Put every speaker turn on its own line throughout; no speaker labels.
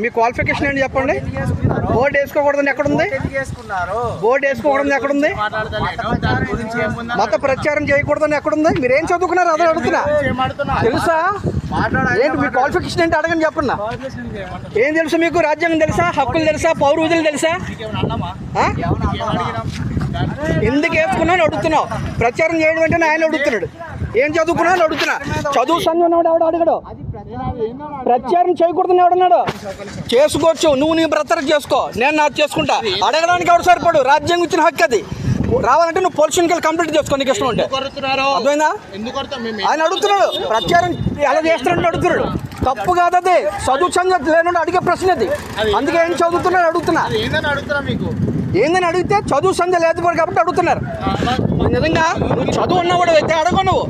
మీ qualification ఏంటి చెప్పండి? Board వేసుకోకూడదని ఎక్కడుంది? బోర్డు వేసుకోకూడదు ఎక్కడుంది? మత ప్రచారం చేయకూడదని ఎక్కడుంది? మీరు ఏం చదువుకున్నారు? అదే అడుగుతున్నా? తెలుసా?
మాట్లాడాలి
ఏంటి మీ క్వాలిఫికేషన్ ఏంటి? అడగని చెప్పన్నా. ఏం తెలుసు మీకు? రాజ్యాంగం తెలుసా? హక్కులు తెలుసా? పౌర విధులు తెలుసా? ఎందుకు వేసుకున్నావు అని అడుగుతున్నావు? ప్రచారం చేయడం అంటే ఆయన అడుగుతున్నాడు. ఏం చదువుకున్నావు అని అడుగుతున్నా. చదువు సంఘం ఉన్నవాడు ఎవడు అడగడు? ప్రచారం చేయకూడదని ఎవడన్నాడు చేసుకోవచ్చు. నువ్వు నీ బ్రతర చేసుకో. నేను నాకు చేసుకుంటా. అడగడానికి ఎవడు సరిపడు? రాజ్యాంగం ఇచ్చిన హక్కు అది. రావాలంటే నువ్వు పొలిషన్ కెళ్ళి కంప్లీట్ చేసుకో నీకు ఇష్టం ఉంటే. అర్థమైందా? ఆయన అడుగుతున్నాడు. ప్రచారం ఎలా చేస్తున్నాడు అడుగుతున్నాడు. తప్పు కాదు అది. చదువు లేనుండి అడిగే ప్రశ్న అది. అందుకే ఏం చదువుతున్నాడు అడుగుతున్నా
మీకు?
ఏందని అడిగితే చదువు సంధ్య లేదు కాబట్టి అడుగుతున్నారు నిజంగా నువ్వు చదువు ఉన్నవాడు అయితే అడగ నువ్వు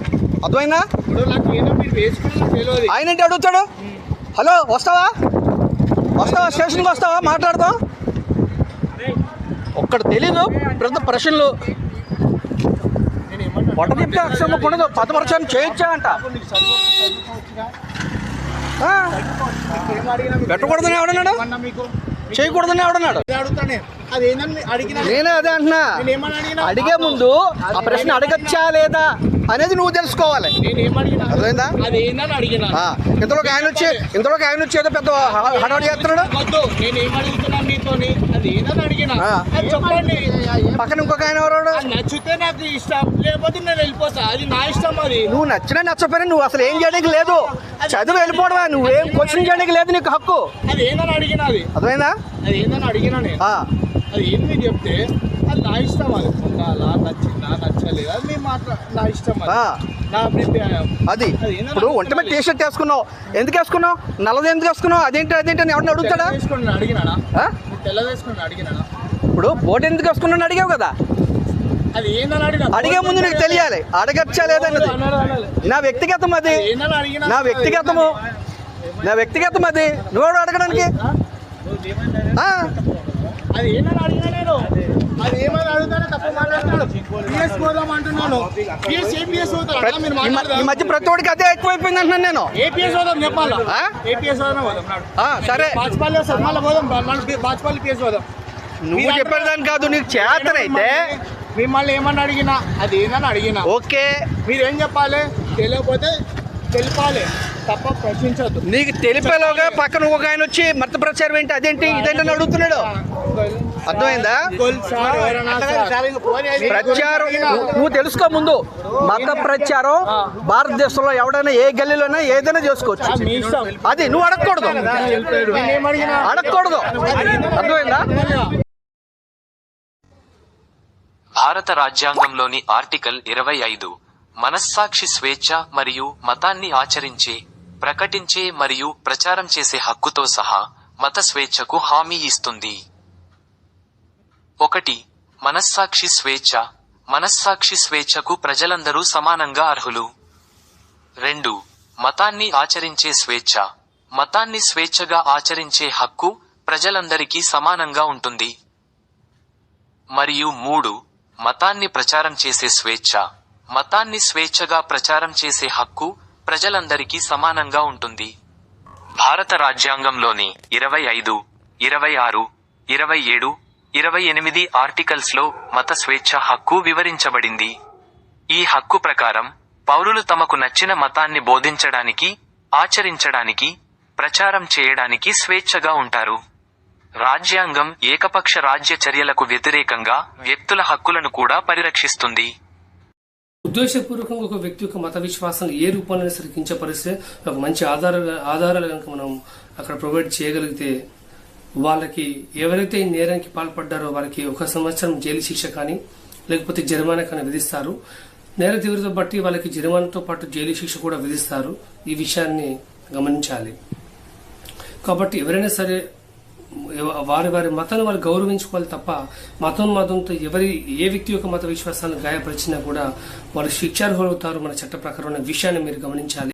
తెలియదు
ఆయన ఏంటి అడుగుతాడు హలో వస్తావా వస్తావా స్టేషన్కి వస్తావా మాట్లాడతావు ఒక్కడు తెలీదు పెద్ద ప్రశ్నలు పొట్ట తిప్పితే అక్షరం పదపరచాన్ని చేయొచ్చా అంట పెట్టకూడదని ఎవడన్నాడు చేయకూడదని
అడిగినా?
నేనే అదే అంటున్నా. అడిగే ముందు ఆ ప్రశ్న అడగచ్చా లేదా అనేది నువ్వు తెలుసుకోవాలి. అర్థమైందా? ఇంతలోకి ఆయన వచ్చి ఇంతలోకి ఆయన వచ్చి ఏదో పెద్ద హడావుడి చేస్తున్నాడు?
నేను అది ఏందని అడిగినా. అది చెప్పండి.
పక్కన ఇంకొక ఆయన
నచ్చితే నాకు ఇష్టం లేకపోతే నేను వెళ్ళిపోతా. అది నా ఇష్టం అది.
నువ్వు నచ్చినా నచ్చపోయినా నువ్వు అసలు ఏం చేయడానికి లేదు. చదువు వెళ్ళిపోవడమా నువ్వేం క్వశ్చన్ చేయడానికి లేదు నీకు హక్కు.
అది ఏందని అడిగినా అది.
అర్థమైందా?
అది ఏందని అడిగినా నేను. అది ఏంది చెప్తే అది నా ఇష్టం అది. ఉండాలా నచ్చిందా నచ్చలేదు అది మాట నా ఇష్టం. నా అభిప్రాయం.
అది. ఇప్పుడు ఒంటి మీద టీ షర్ట్ వేసుకున్నావు. ఎందుకు వేసుకున్నావు? నల్లది ఎందుకు వేసుకున్నావు? అదేంటి అదేంటి అని ఎవరిని అడుగుతాడా?
తెల్లవేసుకుని
ఇప్పుడు బోట్ ఎందుకు వేసుకున్నాను అడిగావు కదా? అడిగే ముందు నీకు తెలియాలి. అడగచ్చా లేదన్నది. నా వ్యక్తిగతం అది. నా వ్యక్తిగతము. నా వ్యక్తిగతం అది. నువ్వెవడు అడగడానికి?
అది ఏమని అడుగుతానో తప్ప పిఎస్ పోదాం అంటున్నాను పిఎస్ ఏ పిఎస్ పోతారా
ప్ర-
మీరు
ఈ మధ్య ప్రతి ఒడికి అదే ఎక్కువైపోయింది అంటున్నాను నేను.
ఏపీఎస్ పోదాం చెప్పాలా
ఆ?
ఏపీఎస్ పోదాం పోదాం నాడు
ఆ, సరే.
బాజ్పాలి మళ్ళీ పోదాం. బాజ్పాలి పిఎస్ పోదాం.
నువ్వు చెప్పేదాన్ని కాదు నీకు చేతనైతే.
మిమ్మల్ని ఏమన్నా అడిగినా అది ఏందని అడిగినా.
ఓకే.
మీరేం చెప్పాలి? తెలియకపోతే తెలిపాలి తప్ప ప్రశ్నించద్దు.
నీకు తెలిపేలోగా పక్కన ఒక ఆయన వచ్చి మత ప్రచారం ఏంటి? అదేంటి? ఇదేంటని అడుగుతున్నాడు. అర్థమైందా? ప్రచారం నువ్వు- తెలుసుకో ముందు. మత ప్రచారం భారతదేశంలో ఎవడైనా ఏ గల్లీలోనైనా ఏదైనా చేసుకోవచ్చు. అది నువ్వు అడగకూడదు. అడగకూడదు. అర్థమైందా?
భారత రాజ్యాంగంలోని ఆర్టికల్ ఇరవై ఐదు. మనస్సాక్షి స్వేచ్ఛ మరియు మతాన్ని ఆచరించే ప్రకటించే మరియు ప్రచారం చేసే హక్కుతో సహా మత స్వేచ్ఛకు హామీ ఇస్తుంది. ఒకటి మనస్సాక్షి స్వేచ్ఛ. మనస్సాక్షి స్వేచ్ఛకు ప్రజలందరూ సమానంగా అర్హులు. రెండు మతాన్ని ఆచరించే స్వేచ్ఛ. మతాన్ని స్వేచ్ఛగా ఆచరించే హక్కు ప్రజలందరికీ సమానంగా ఉంటుంది. మరియు మూడు మతాన్ని ప్రచారం చేసే స్వేచ్ఛ. మతాన్ని స్వేచ్ఛగా ప్రచారం చేసే హక్కు ప్రజలందరికీ సమానంగా ఉంటుంది. భారత రాజ్యాంగంలోని ఇరవై ఐదు ఇరవై ఆరు ఇరవై ఏడు ఇరవై ఎనిమిది ఆర్టికల్స్లో మత స్వేచ్ఛ హక్కు వివరించబడింది. ఈ హక్కు ప్రకారం పౌరులు తమకు నచ్చిన మతాన్ని బోధించడానికి ఆచరించడానికి ప్రచారం చేయడానికి స్వేచ్ఛగా ఉంటారు. రాజ్యాంగం ఏకపక్ష రాజ్య చర్యలకు వ్యతిరేకంగా వ్యక్తుల హక్కులను కూడా పరిరక్షిస్తుంది.
ఉద్దేశపూర్వకంగా ఒక వ్యక్తి యొక్క మత విశ్వాసం ఏ రూపాన్ని సరే కించపరిస్తే ఒక మంచి ఆధార ఆధారాలు కనుక మనం అక్కడ ప్రొవైడ్ చేయగలిగితే వాళ్ళకి ఎవరైతే ఈ నేరానికి పాల్పడ్డారో వాళ్ళకి ఒక సంవత్సరం జైలు శిక్ష కానీ లేకపోతే జరిమానా కానీ విధిస్తారు. నేర తీవ్రత బట్టి వాళ్ళకి జరిమానాతో పాటు జైలు శిక్ష కూడా విధిస్తారు. ఈ విషయాన్ని గమనించాలి. కాబట్టి ఎవరైనా సరే వారి వారి మతాన్ని వాళ్ళు గౌరవించుకోవాలి తప్ప మతం మతంతో ఎవరి ఏ వ్యక్తి యొక్క మత విశ్వాసాన్ని గాయపరిచినా కూడా వాళ్ళు శిక్షార్హులవుతారు మన చట్ట ప్రకారం విషయాన్ని మీరు గమనించాలి.